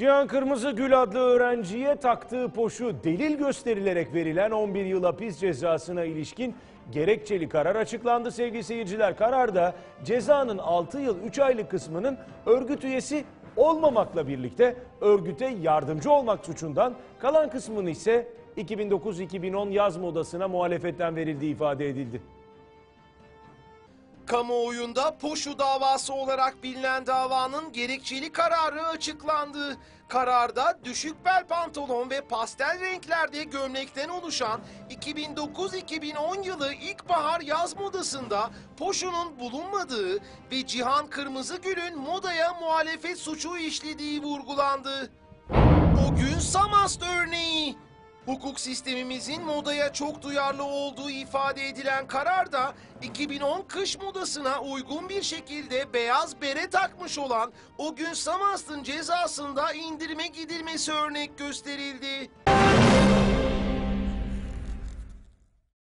Cihan Kırmızıgül adlı öğrenciye taktığı poşu delil gösterilerek verilen 11 yıl hapis cezasına ilişkin gerekçeli karar açıklandı sevgili seyirciler. Kararda cezanın 6 yıl 3 aylık kısmının örgüt üyesi olmamakla birlikte örgüte yardımcı olmak suçundan kalan kısmını ise 2009-2010 yaz modasına muhalefetten verildiği ifade edildi. Kamuoyunda Poşu davası olarak bilinen davanın gerekçeli kararı açıklandı. Kararda düşük bel pantolon ve pastel renklerde gömlekten oluşan 2009-2010 yılı ilkbahar yaz modasında Poşu'nun bulunmadığı ve Cihan Kırmızıgül'ün modaya muhalefet suçu işlediği vurgulandı. O gün Samast. Hukuk sistemimizin modaya çok duyarlı olduğu ifade edilen kararda 2010 kış modasına uygun bir şekilde beyaz bere takmış olan o gün Samast'ın cezasında indirime gidilmesi örnek gösterildi.